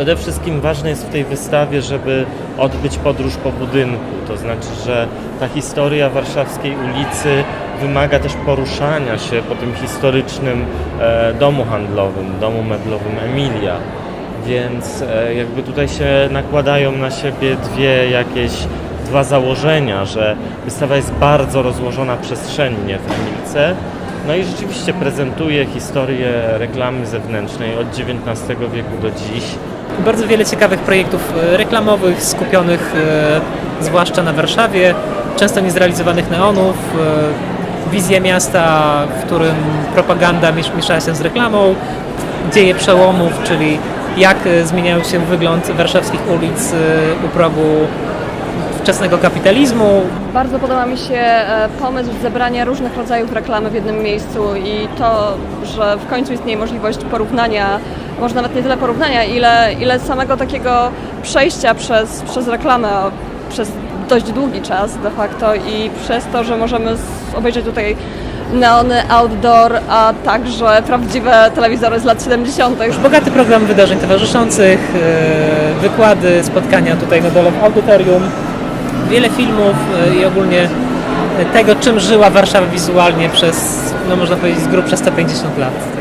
Przede wszystkim ważne jest w tej wystawie, żeby odbyć podróż po budynku. To znaczy, że ta historia warszawskiej ulicy wymaga też poruszania się po tym historycznym e, domu handlowym, domu meblowym Emilia. Więc e, jakby tutaj się nakładają na siebie dwie jakieś dwa założenia, że wystawa jest bardzo rozłożona przestrzennie w Emilce, no i rzeczywiście prezentuje historię reklamy zewnętrznej od XIX wieku do dziś. Bardzo wiele ciekawych projektów e, reklamowych skupionych e, zwłaszcza na Warszawie, często niezrealizowanych neonów, e, wizja miasta, w którym propaganda miesz- mieszała się z reklamą, dzieje przełomów, czyli jak zmieniał się wygląd warszawskich ulic u progu wczesnego kapitalizmu, Bardzo podoba mi się e, pomysł zebrania różnych rodzajów reklamy w jednym miejscu i to, że w końcu istnieje możliwość porównania, może nawet nie tyle porównania, ile, ile samego takiego przejścia przez, przez reklamę przez dość długi czas de facto i przez to, że możemy obejrzeć tutaj neony, outdoor, a także prawdziwe telewizory z lat 70. bogaty program wydarzeń towarzyszących, e, wykłady, spotkania tutaj na dole w audytorium, wiele filmów e, i ogólnie tego, czym żyła Warszawa wizualnie przez, no można powiedzieć, z grubsza 150 lat.